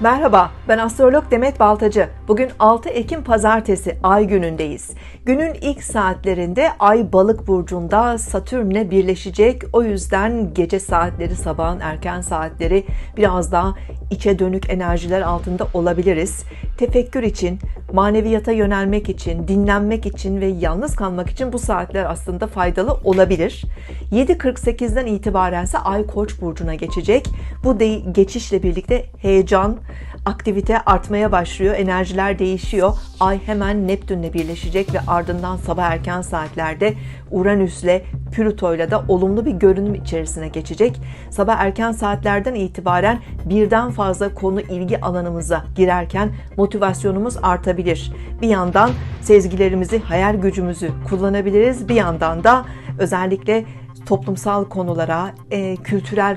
Merhaba, ben astrolog Demet Baltacı. Bugün 6 Ekim Pazartesi ay günündeyiz. Günün ilk saatlerinde ay balık burcunda Satürn'le birleşecek. O yüzden gece saatleri, sabahın erken saatleri biraz daha içe dönük enerjiler altında olabiliriz. Tefekkür için, maneviyata yönelmek için, dinlenmek için ve yalnız kalmak için bu saatler aslında faydalı olabilir. 7.48'den itibarense ay koç burcuna geçecek. Bu geçişle birlikte heyecan, aktivite artmaya başlıyor, enerjiler değişiyor. Ay hemen Neptün'le birleşecek ve ardından sabah erken saatlerde Uranüs'le Plüto'yla da olumlu bir görünüm içerisine geçecek. Sabah erken saatlerden itibaren birden fazla konu ilgi alanımıza girerken motivasyonumuz artabilir. Bir yandan sezgilerimizi, hayal gücümüzü kullanabiliriz. Bir yandan da özellikle toplumsal konulara, e, kültürel